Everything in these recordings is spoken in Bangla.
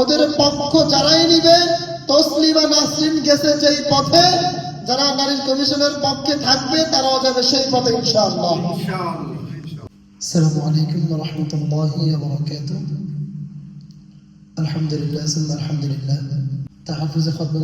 ওদের পক্ষ যারাই নিবে, তসলিমা নাসরিন গেছে যেই পথে, যারা নারী কমিশনের পক্ষে থাকবে, তারাও যাবে সেই পথে, ইনশাআল্লাহ। আলহামদুলিল্লাহ আলহামদুলিল্লাহ। তাহফুজে খতমা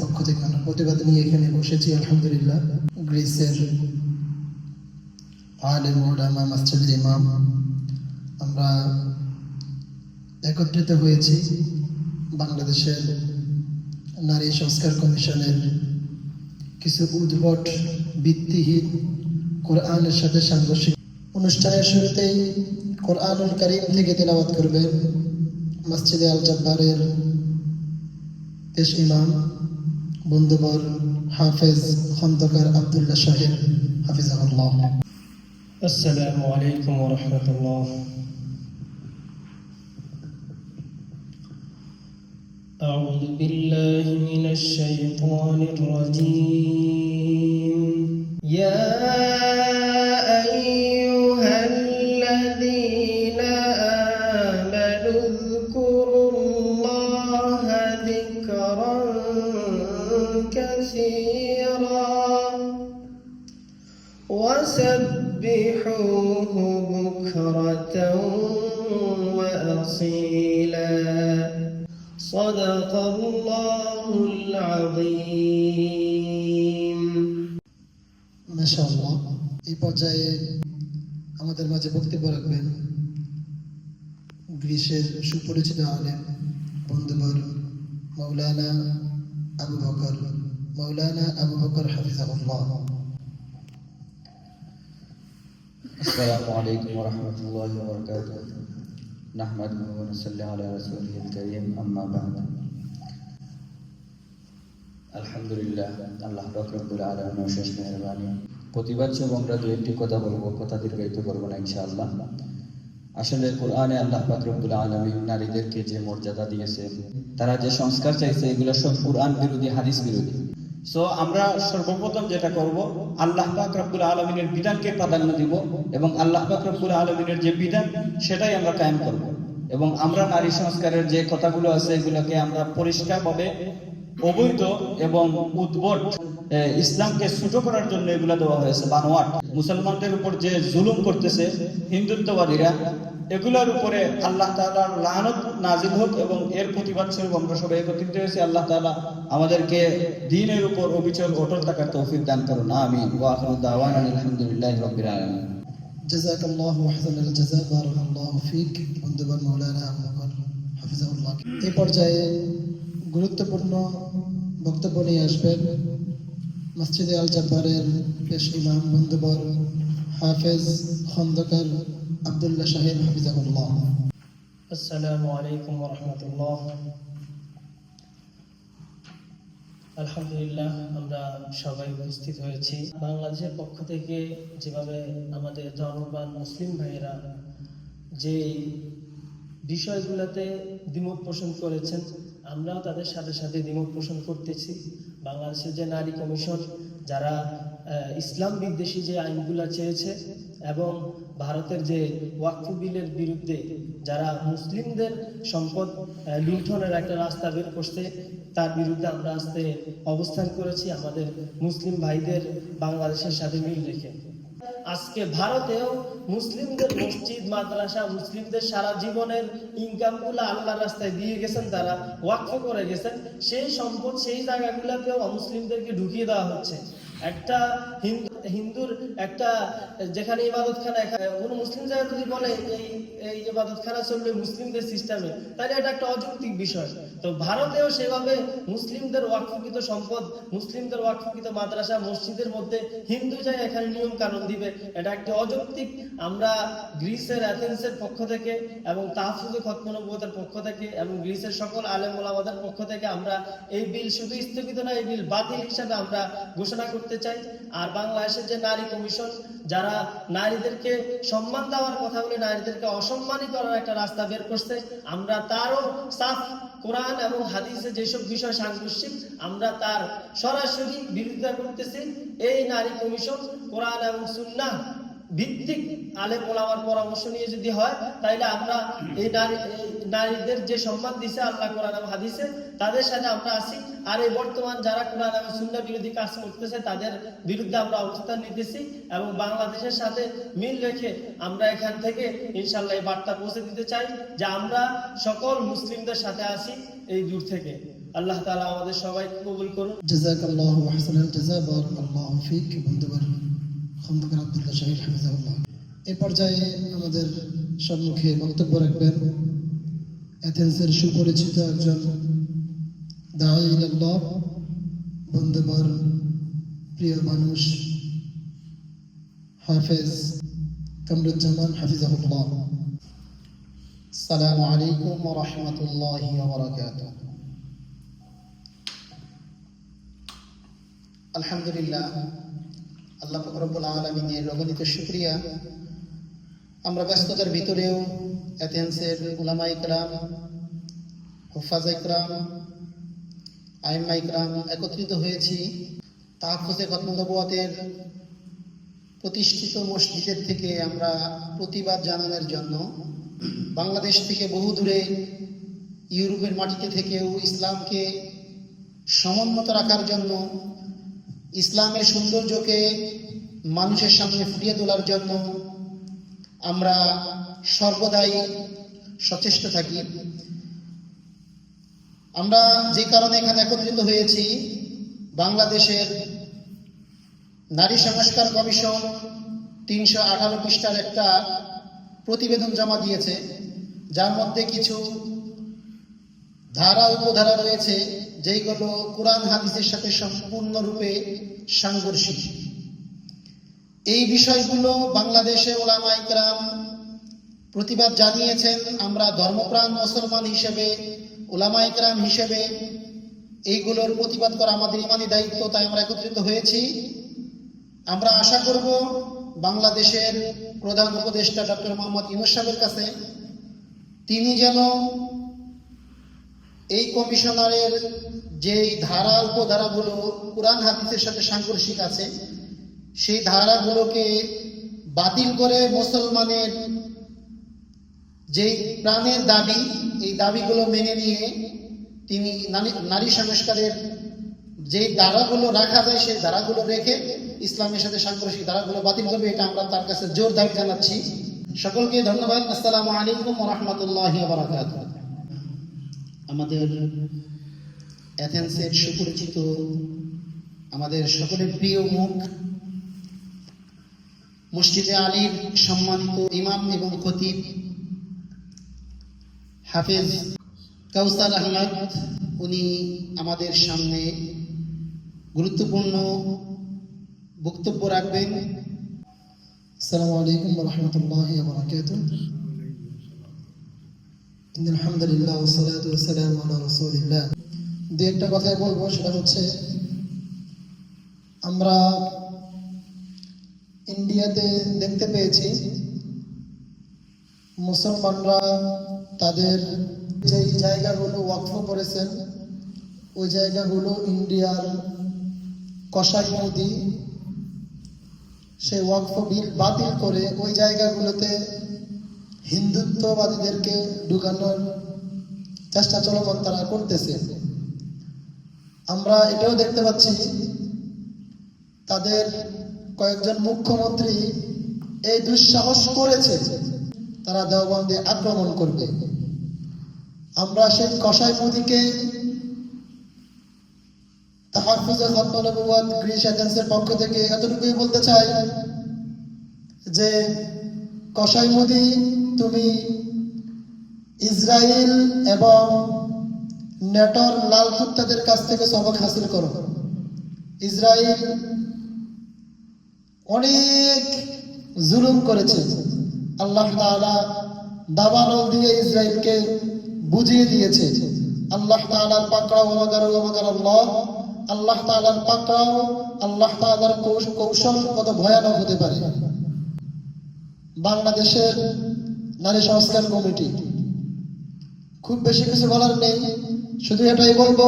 পক্ষ থেকে প্রতিবাদ নিয়ে এখানে বসেছি, আলহামদুলিল্লাহ। গ্রিসের আলেম ওলামা আমরা একত্রিত হয়েছি বাংলাদেশের নারী সংস্কার কমিশনের কিছু উদ্ভট, ভিত্তিহীন কোরআনের সাথে সাংঘর্ষিক অনুষ্ঠানের শুরুতেই কোরআনুল করিম থেকে তেলাবাদ করবেন মসজিদে আল জব্বারের দেশ ইমাম, বন্ধুবর হাফেজ খন্দকার আবদুল্লাহ সাহেব, হাফিজাহুল্লাহ। আসসালামু আলাইকুম ওরহমতুল্লাহ أعوذ بالله من الشيطان الرجيم. يا صدق الله العظيم মাশাআল্লাহ এই পর্যায়ে আমাদের মাঝে বক্তব্য রাখবেন গ্রীসের সুপরিচিত আলেম বন্ধুবর মৌলানা আবু বকর মৌলানা আবু বকর হাফিজাহুল্লাহ السلام عليكم ورحمة الله وبركاته نحمده ونصلي على رسوله الكريم أما بعد আলহামদুলিল্লাহ, আল্লাহ আলমের শেষ মেহরবানি। প্রতিবাদ এবং আমরা দু একটি কথা বলব, কথা দীর্ঘায়িত করব না আসলে কোরআনে আল্লাহ আলমী নারীদেরকে যে মর্যাদা দিয়েছে, তারা যে সংস্কার চাইছে, এগুলো সব কোরআন বিরোধী, হাদিস বিরোধী। সো আমরা সর্বপ্রথম যেটা করব, আল্লাহ পাক আলমিনের বিধানকে প্রাধান্য দিব এবং আল্লাহ পাক আলমিনের যে বিধান, সেটাই আমরা কায়েম করব। এবং আমরা নারী সংস্কারের যে কথাগুলো আছে, এগুলোকে আমরা পরিষ্কারভাবে অবৈধ এবং উদ্ভট এ, ইসলামকে ছোট করার জন্য এগুলো দেওয়া হয়েছে বানোয়াট মুসলমানদের উপর যে জুলুম করতেছে হিন্দুত্ববাদীরা এগুলোর উপরে আল্লাহ তাআলার লানত নাজিল হোক এবং এর প্রতিবাদ স্বরূপ আমরা সবাই একত্রিত হয়েছি আল্লাহ তাআলা আমাদেরকে দিনের উপর অবিচল অটল থাকার তৌফিক দান করুন আমিন ওয়া আখিরু দাওয়ানা আলহামদুলিল্লাহি রাব্বিল আলামিন جزاك الله احسن الجزاء بارك الله فيك বন্ধুবর মৌলানা আবু বকর হাফিজাহুল্লাহ এই পর্যায়ে গুরুত্বপূর্ণ বক্তব্য নিয়ে আসবেন। মসজিদে আল জাব্বারের পেশ ইমাম বন্ধুবর হাফেজ খন্দকার আবদুল্লাহ সাহেব হাফিজাহুল্লাহ। আসসালামু আলাইকুম রহমতুল্লাহ। আলহামদুলিল্লাহ, আমরা সবাই উপস্থিত হয়েছি। বাংলাদেশের পক্ষ থেকে যেভাবে আমাদের জনবান মুসলিম ভাইয়েরা যে বিষয়গুলোতে দ্বিমত পোষণ করেছেন আমরাও তাদের সাথে সাথে দ্বিমত পোষণ করতেছি। বাংলাদেশের যে নারী কমিশন, যারা ইসলাম বিদ্বেষী যে আইনগুলো চেয়েছে এবং ভারতের যে ওয়াকফ বিলের বিরুদ্ধে যারা মুসলিমদের সম্পদ লুণ্ঠনের একটা রাস্তা বের করছে, তার বিরুদ্ধে আমরা আজকে অবস্থান করেছি আমাদের মুসলিম ভাইদের বাংলাদেশের সাথে মিল রেখে। আজকে ভারতেও মুসলিমদের মসজিদ, মাদ্রাসা, মুসলিমদের সারা জীবনের ইনকামগুলো আল্লাহ রাস্তায় দিয়ে গেছেন, তারা ওয়াক্ষ করে গেছেন। সেই সম্পদ সেই জায়গাগুলোতেও মুসলিমদেরকে ঢুকিয়ে দেওয়া হচ্ছে। একটা হিন্দু হিন্দুর একটা, যেখানে ইবাদতখানা, কোনো মুসলিম জায়গা যদি বলে এই এই ইবাদতখানা চলবে মুসলিমদের সিস্টেমে, তাহলে এটা একটা অযৌক্তিক বিষয়। তো ভারতেও সেভাবে মুসলিমদের ওয়াকফকৃত সম্পদ, মুসলিমদের ওয়াকফকৃত মাদ্রাসা, মসজিদের মধ্যে হিন্দু যায় এখানে নিয়ম কানুন দিবে, এটা একটা অযৌক্তিক। আমরা গ্রিসের, অ্যাথেন্সের পক্ষ থেকে এবং তাহফুজে খতমনবতের পক্ষ থেকে এবং গ্রিসের সকল আলেম ওলামাদের পক্ষ থেকে আমরা এই বিল শুধু স্থগিত না এই বিল বাতিল হিসাবে আমরা ঘোষণা করতে চাই। আর বাংলাদেশের যে নারী কমিশন, যারা নারীদেরকে সম্মান দেওয়ার কথা বলে নারীদেরকে অসম্মানী করার একটা রাস্তা বের করছে, আমরা তারও সাফ কোরআন এবং হাদিসে যেসব বিষয় সাংঘর্ষিক, আমরা তার সরাসরি বিরোধিতা করতেছি। এই নারী কমিশন, কোরআন এবং সুন্নাহ ভিত্তিক আলে পোলামার পরামর্শ নিয়ে যদি হয়, তাইলে আমরা এই নারী নারীদের যে সম্মান দিছে আল্লাহ কোরআন হাদিসে, তাদের সাথে আমরা আসি আর এই বর্তমান যারা কোরআন সুন্দর বিরোধী কাজ করতেছে, তাদের বিরুদ্ধে আমরা অবস্থান নিতেছি এবং বাংলাদেশের সাথে মিল রেখে আমরা এখান থেকে ইনশাল্লাহ এই বার্তা পৌঁছে দিতে চাই যে আমরা সকল মুসলিমদের সাথে আসি এই দূর থেকে। আল্লাহ তালা আমাদের সবাই কবুল করুন জাজাকাল্লাহ আহসান জাজাবাল্লাহ ফিক বন্ধুবান্ধব খন্দকার আবদুল্লাহ শাহিদ হামিদাউল্লাহ এ পর্যায়ে আমাদের সম্মুখে বক্তব্য রাখবেন অ্যাথেন্সের সুপরিচিত একজন দায়ীল্লাহ বন্ধুবর প্রিয় মানুষ হাফেজ কামরুজ্জামান হাফিজাহুল্লাহ। সালামু আলাইকুম রহমতুল্লাহ বরাকাতুহ। আলহামদুলিল্লাহ আল্লাহ ফকরবুল আলমিনের রগণিত শুক্রিয়া। আমরা ব্যস্ততার ভিতরেও অ্যাথেন্সের উলামা ইকরাম, হুফাজ ইকরাম, আইম্মা ইকরাম একত্রিত হয়েছি। তাহফুজে কত্মনবুয়াতের প্রতিষ্ঠিত মসজিদের থেকে আমরা প্রতিবাদ জানানোর জন্য বাংলাদেশ থেকে বহু দূরে ইউরোপের মাটিতে থেকেও ইসলামকে সমুন্নত রাখার জন্য ইসলামের সৌন্দর্যকে মানুষের সামনে ফুটিয়ে তোলার জন্য আমরা সর্বদাই সচেষ্ট থাকি। আমরা যে কারণে এখানে একত্রিত হয়েছি, বাংলাদেশের নারী সংস্কার কমিশন তিনশো আঠারো পৃষ্ঠার একটা প্রতিবেদন জমা দিয়েছে, যার মধ্যে কিছু ধারা উপধারা রয়েছে যেইগুলো কোরআন হাদিসের সাথে সম্পূর্ণরূপে সাংঘর্ষিক। এই বিষয়গুলো বাংলাদেশে ওলামা ইকরাম প্রতিবাদ জানিয়েছেন, আমরা ধর্মপ্রাণ মুসলমান হিসেবে ওলামা ইকরাম হিসেবে এইগুলোর প্রতিবাদ করা আমাদের ইমানি দায়িত্ব, তাই আমরা একত্রিত হয়েছি। আমরা আশা করব বাংলাদেশের প্রধান উপদেষ্টা ডক্টর মোহাম্মদ ইউনুস সাহেবের কাছে তিনি যেন এই কমিশনারের যে ধারা উপধারাগুলো কোরআন হাদিসের সাথে সাংঘর্ষিক আছে, সেই ধারাগুলোকে বাতিল করে মুসলমানের যে প্রাণের দাবি, এই দাবিগুলো মেনে নিয়ে তিনি নারী- সংস্কারের যে ধারাগুলো রাখা যায়, সেই ধারাগুলো রেখে ইসলামের সাথে সাংঘর্ষিক ধারাগুলো বাতিল করবে, এটা আমরা তার কাছে জোর দাবি জানাচ্ছি। সকলকে ধন্যবাদ। আসসালামু আলাইকুম রহমতুল্লাহ আমাদের অ্যাথেন্সের সুপরিচিত, আমাদের সকলের প্রিয় মুখ, মসজিদে আলীর সম্মানিত ইমাম এবং খতিব হাফেজ কাউসার আহমদ, উনি আমাদের সামনে গুরুত্বপূর্ণ বক্তব্য রাখবেন। আসসালামু আলাইকুম রহমতুল্লাহ বরাকাত আলহামদুলিল্লাহ ওসালাত ওসালাম আলা রসুলিল্লাহ। দু একটা কথাই বলব, সেটা হচ্ছে, আমরা ইন্ডিয়াতে দেখতে পেয়েছি, মুসলমানরা তাদের যেই জায়গাগুলো ওয়াকফ করেছেন, ওই জায়গাগুলো ইন্ডিয়ার কষাই মোদি সেই ওয়াকফ বিল বাতিল করে ওই জায়গাগুলোতে হিন্দুত্ববাদীদেরকে ঢুকানোর চেষ্টা চলমান তারা করতেছে। আমরা এটাও দেখতে পাচ্ছি তাদের কয়েকজন মুখ্যমন্ত্রী এই দুঃসাহস করেছে, তারা দেওবন্দে আক্রমণ করবে। আমরা সেই কসাই মোদীকে তাহাফুজে খতনবুয়াত গ্রিস পক্ষ থেকে এতটুকুই বলতে চাই যে কসাই মোদি তুমি ইসরায়েল এবং নেটর লাল কুত্তাদের কাছ থেকে সবক হাসিল করো। ইসরায়েল অনেক জুলুম করেছে। আল্লাহ তাআলা দাবানল দিয়ে ইসরায়েলকে বুঝিয়ে দিয়েছে। আল্লাহ তাআলার পাকড়াও ওমাগার ওমাগার আল্লাহ। আল্লাহ তাআলার পাকড়াও আল্লাহ তাআলার কৌশ- কৌশল কত ভয়ানক হতে পারে। বাংলাদেশের নারী সংস্কার কমিটি। খুব বেশি কিছু বলার নেই, শুধু এটাই বলব,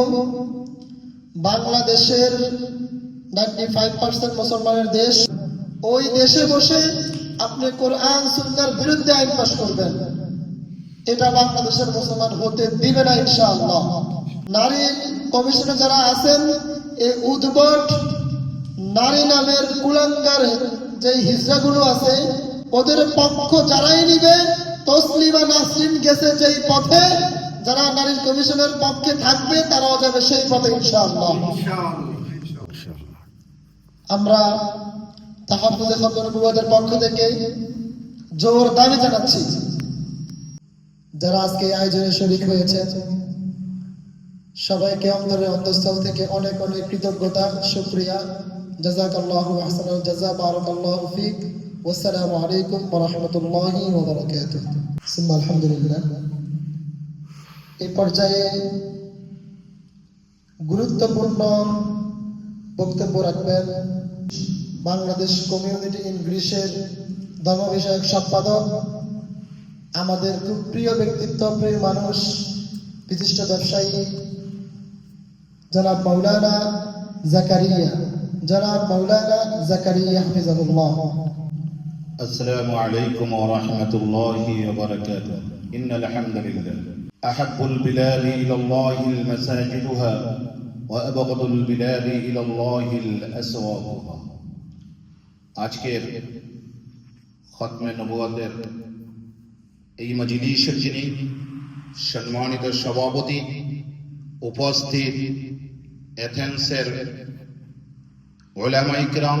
বাংলাদেশের নাইনটি ফাইভ পার্সেন্ট মুসলমানের দেশ, ওই দেশে বসে আপনি কোরআন, সুন্নার বিরুদ্ধে আইন পাশ করবেন। এটা বাংলাদেশের মুসলমান হতে দিবে না ইনশাআল্লাহ। নারী কমিশনে যারা আছেন, এই উদ্ভট নারী নামের কুলাঙ্গার যে হিজড়াগুলো আছে ওদের পক্ষ যারাই নিবে তসলিমা নাসরিন গেছে যেই পথে যারা নারী কমিশনের পক্ষে থাকবে তারাও যাবে সেই পথে ইনশাআল্লাহ। আমরা তাহাফুজে খতন নবুয়তের পক্ষ থেকে জোর দাবি জানাচ্ছি যারা আজকে আয়োজনে শরীক হয়েছে সবাইকে অন্তরের অন্তঃস্থল থেকে অনেক অনেক কৃতজ্ঞতা শুক্রিয়া। জাজাকাল্লাহু আহসানুল জাযা বারাকাল্লাহু ফিক। ওয়াসসালামু আলাইকুম ওয়া রাহমাতুল্লাহি ওয়া বারাকাতুহু সুম্মা আলহামদুলিল্লাহ এই পর্যায়ে গুরুত্বপূর্ণ বক্তব্য রাখবেন বাংলাদেশ কমিউনিটি গ্রিসের ধর্ম বিষয়ক সম্পাদক, আমাদের খুব প্রিয় ব্যক্তিত্ব, প্রিয় মানুষ, বিশিষ্ট ব্যবসায়ী জনাব মৌলানা জাকারিয়া। জনাব মৌলানা জাকারিয়া হাফিজাহুল্লাহ। السلام عليكم ورحمة الله وبركاته إن الحمد لله أحب البلاد إلى الله المساجدها وأبغض البلاد إلى الله الأسواقها আজকের খতমে নবুয়াতের এই মজলিসের যিনি সম্মানিত সভাপতি উপস্থিত এথেন্সের ওলামা ইকরাম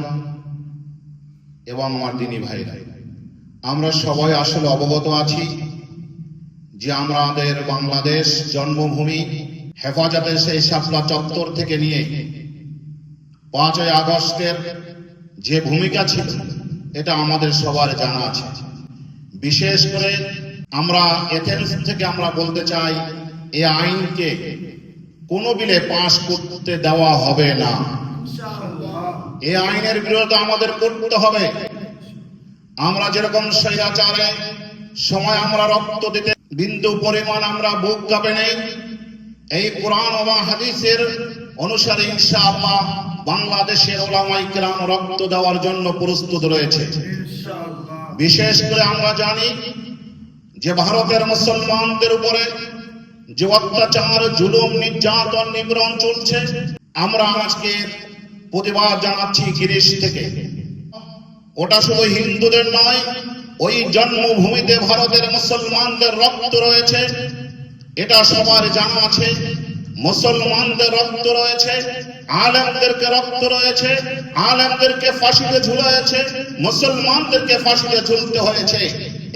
এবং আমার দিনী ভাইরা। আমরা সবাই আসলে অবগত আছি যে আমরা আমাদের বাংলাদেশ জন্মভূমি হেফাজতের সেই শাপলা চত্বর থেকে নিয়ে পাঁচই আগস্টের যে ভূমিকা ছিল, এটা আমাদের সবার জানা আছে। বিশেষ করে আমরা এথেন্স থেকে আমরা বলতে চাই এই আইনকে কোনো বিলে পাশ করতে দেওয়া হবে না। এই আইনের বিরোধ আমাদের করতে হবে। আমরা যেরকম স্বৈরাচারে সময় আমরা রক্ত দিতে বিন্দু পরিমাণ আমরা বুক কাঁপে নেই এই কোরআন ও হাদিসের অনুসারে ইনশাআল্লাহ বাংলাদেশের ওলামাই কেরাম রক্ত দেওয়ার জন্য প্রস্তুত রয়েছে। বিশেষ করে আমরা জানি যে ভারতের মুসলমানদের উপরে যে অত্যাচার জুলুম নির্যাতন নিপীড়ন চলছে আমরা আজকে প্রতিবাদ জানাচ্ছি গিরিশ থেকে। ওটা শুধু হিন্দুদের নয়, ওই জন্মভূমিতে ভারতের মুসলমানদের রক্ত রয়েছে, এটা সবার জানা আছে। মুসলমানদের রক্ত রয়েছে, আলেমদেরকে রক্ত রয়েছে, আলেমদেরকে ফাঁসিতে ঝুলাইছে মুসলমানদেরকে ফাঁসিতে ঝুলতে হয়েছে।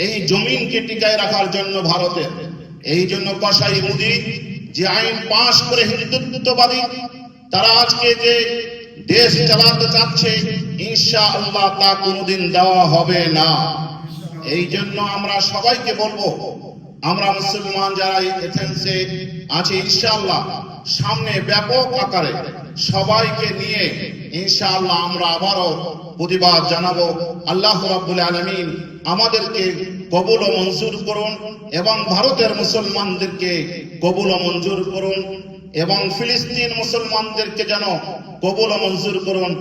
এই জমিনকে টিকায় রাখার জন্য ভারতের। এই জন্য কসাই মুদি যে আইন পাশ করে হিন্দুত্ববাদী, তারা আজকে যে দেশ চালাতে চাচ্ছে ইনশা আল্লাহ তা কোনোদিন দেওয়া হবে না। এই জন্য আমরা সবাইকে বলব, আমরা মুসলমান যারা এথেন্সে আছে, ইনশাআল্লাহ সামনে ব্যাপক আকারে সবাইকে নিয়ে ইনশাআল্লাহ আমরা আবারও প্রতিবাদ জানাব। আল্লাহ রাব্বুল আলামিন আমাদেরকে কবুল ও মঞ্জুর করুন এবং ভারতের মুসলমানদেরকে কবুল ও মঞ্জুর করুন। এবং ফিলিস্তিন মুসলমানদেরকে যেন কবুল ও মঞ্জুর করুন।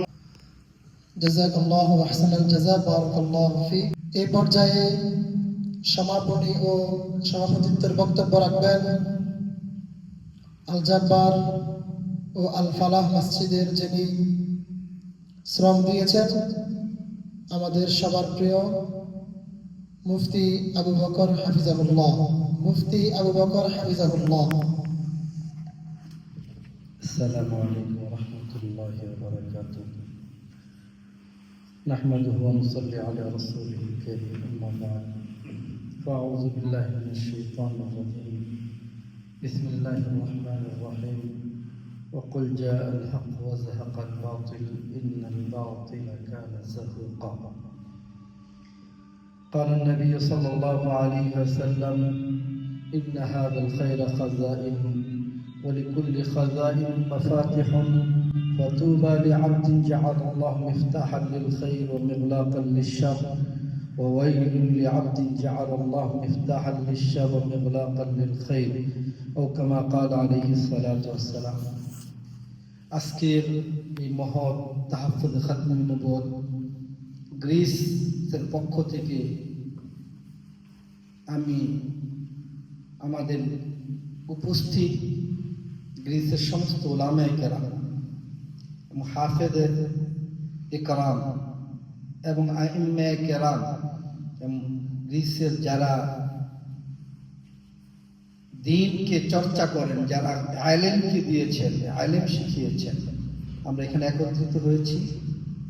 এই পর্যায়ে সমাপনী ও সভাপতিত্বের বক্তব্য রাখবেন আল জাব্বার ও আল ফালাহ মসজিদের যিনি শ্রম দিয়েছেন, আমাদের সবার প্রিয় মুফতি আবু বকর হাফিজাহুল্লাহ। মুফতি আবু বকর হাফিজাহুল্লাহ। السلام عليكم ورحمة الله وبركاته. نحمده ونصلي على رسوله الكريم أما بعد. فأعوذ بالله من الشيطان الرجيم. بسم الله الرحمن الرحيم. وقل جاء الحق وزهق الباطل إن الباطل كان زهوقا. قال النبي صلى الله عليه وسلم إن هذا الخير خزائن. ولكل خزائن مفاتح فطوبى لعبد جعل الله مفتاحا للخير ومغلاقا للشر وويل لعبد جعل الله مفتاحا للشر ومغلاقا للخير أو كما قال عليه الصلاة والسلام আজকের এই মহৎ তাহাফুজ খাতমুল নবুয়ত গ্রিসের পক্ষ থেকে আমি আমাদের উপস্থিত গ্রিসের সমস্ত ওলামায় কেরাম এবং হাফেদের একরাম এবং আইম্মে কেরাম এবং গ্রিসের যারা দিনকে চর্চা করেন, যারা আইলেমকে দিয়েছেন আইলেম শিখিয়েছেন, আমরা এখানে একত্রিত হয়েছি।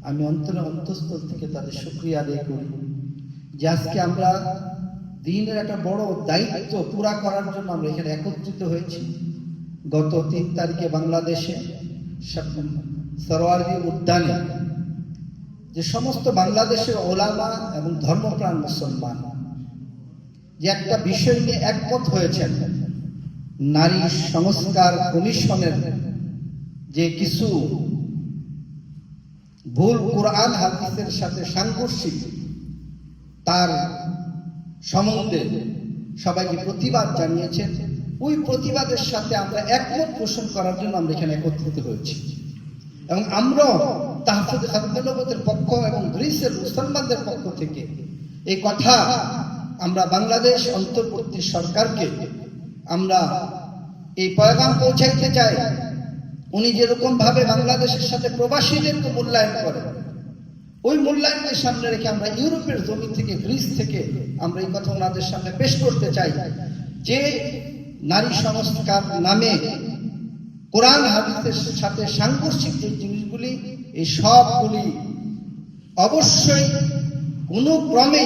আমি অন্তরে অন্তঃস্থল থেকে তাদের শুক্রিয়া আদায় করি যে আজকে আমরা দিনের একটা বড় দায়িত্ব পুরা করার জন্য আমরা এখানে একত্রিত হয়েছি। গত তিন তারিখে বাংলাদেশে সরোয়ারি উদ্যানে যে সমস্ত বাংলাদেশের ওলামা এবং ধর্মপ্রাণ মুসলমান যে একটা বিষয় নিয়ে একমত হয়েছেন, নারী সংস্কার কমিশনের যে কিছু ভুল কোরআন হাদিসের সাথে সাংঘর্ষিক, তার সম্বন্ধে সবাইকে প্রতিবাদ জানিয়েছেন। ওই প্রতিবাদের সাথে আমরা একমত পোষণ করার জন্য আমরা এখানে একত্রিত হয়েছি। এবং আমরাও তাহফুজ খাদ্যনবতের পক্ষ এবং গ্রিসের মুসলমানদের পক্ষ থেকে এই কথা আমরা বাংলাদেশ অন্তর্বর্তী সরকারকে আমরা এই পয়গাম পৌঁছাইতে চাই। উনি যেরকম ভাবে বাংলাদেশের সাথে প্রবাসীদেরকে মূল্যায়ন করেন, ওই মূল্যায়নের সামনে রেখে আমরা ইউরোপের জমি থেকে, গ্রিস থেকে আমরা এই কথা ওনাদের সামনে পেশ করতে চাই যে নারী সংস্কার নামে কোরআন, হাদিসের সাথে সাংঘর্ষিক যে জিনিসগুলি, এই সবগুলি অবশ্যই কোনো ক্রমে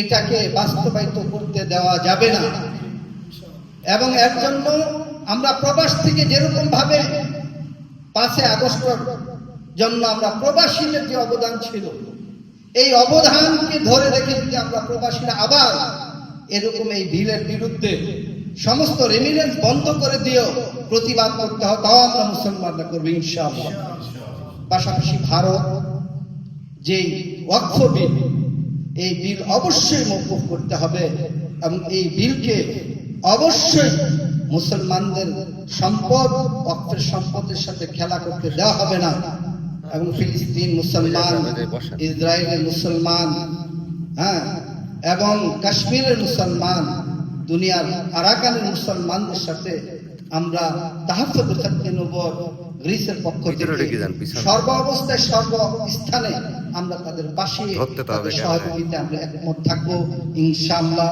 এটাকে বাস্তবায়িত করতে দেওয়া যাবে না। এবং এর জন্য আমরা প্রবাস থেকে যেরকম ভাবে পাঁচে আগস্টের জন্য আমরা প্রবাসীদের যে অবদান ছিল, এই অবদানকে ধরে রেখে যদি আমরা প্রবাসীরা আবার এরকম এই বিলের বিরুদ্ধে সমস্ত রেমিনেন্স বন্ধ করে দিয়েও প্রতিবাদ করতে হয় তাও আমরা মুসলমানরা করব, ইনশাআল্লাহ। পাশাপাশি ভারত যে ওয়াক্ফ বিল, এই বিল অবশ্যই মৌকুফ করতে হবে এবং এই বিলকে অবশ্যই মুসলমানদের সম্পদ, ওয়াক্ফের সম্পদের সাথে খেলা করতে দেওয়া হবে না। এবং ফিলিস্তিন মুসলমান, ইসরায়েলের মুসলমান হ্যাঁ এবং কাশ্মীরের মুসলমান দুনিয়ার আরাকানের মুসলমানদের সাথে আমরা তাহাফুদ থাকতে নবর গ্রিসের পক্ষ থেকে সর্ব অবস্থায় সর্ব স্থানে আমরা তাদের পাশে সহযোগিতা আমরা একমত থাকব ইনশাআল্লাহ।